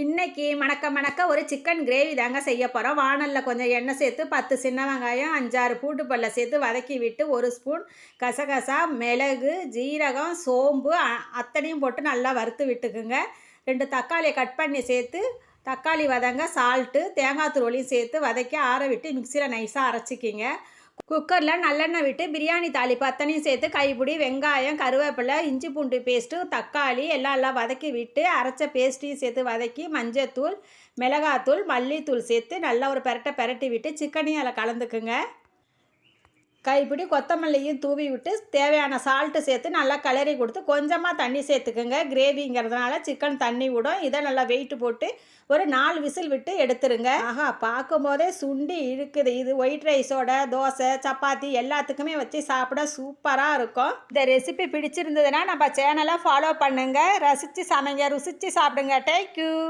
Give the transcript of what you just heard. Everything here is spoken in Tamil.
இன்னைக்கு மணக்க மணக்க ஒரு சிக்கன் கிரேவி தாங்க செய்ய போகிறோம் வானலில் கொஞ்சம் எண்ணெய் சேர்த்து பத்து சின்ன வெங்காயம் அஞ்சாறு பூட்டு பல்ல சேர்த்து வதக்கி விட்டு ஒரு ஸ்பூன் கசகசா மிளகு ஜீரகம் சோம்பு அத்தனையும் போட்டு நல்லா வறுத்து விட்டுக்குங்க. ரெண்டு தக்காளியை கட் பண்ணி சேர்த்து தக்காளி வதங்க சால்ட்டு தேங்காய் துருவலையும் சேர்த்து வதக்கி ஆற விட்டு மிக்சியில் நைஸாக அரைச்சிக்கிங்க. குக்கரில் நல்லெண்ணெய் விட்டு பிரியாணி தாளிப்பு அத்தனையும் சேர்த்து கைப்பிடி வெங்காயம் கருவேப்பிலை இஞ்சி பூண்டு பேஸ்ட்டு தக்காளி எல்லாம் எல்லாம் வதக்கி விட்டு அரைச்ச பேஸ்ட்டையும் சேர்த்து வதக்கி மஞ்சத்தூள் மிளகாத்தூள் மல்லித்தூள் சேர்த்து நல்லா ஒரு பெரட்டை பெரட்டி விட்டு சிக்கனையும் அதில் கலந்துக்குங்க. கைப்பிடி கொத்தமல்லியும் தூவி விட்டு தேவையான சால்ட்டு சேர்த்து நல்லா கிளறி கொடுத்து கொஞ்சமாக தண்ணி சேர்த்துக்குங்க. கிரேவிங்கிறதுனால சிக்கன் தண்ணி விடும். இதை நல்லா வெயிட் போட்டு ஒரு நாலு விசில் விட்டு எடுத்துருங்க. ஆஹா பார்க்கும்போதே சுண்டி இழுக்குது. இது ஒயிட் ரைஸோட தோசை சப்பாத்தி எல்லாத்துக்குமே வச்சு சாப்பிட சூப்பராக இருக்கும். இந்த ரெசிபி பிடிச்சிருந்ததுன்னா நம்ம சேனலை ஃபாலோ பண்ணுங்கள் ரசித்து சமைங்க ருசித்து சாப்பிடுங்க. தேங்க்யூ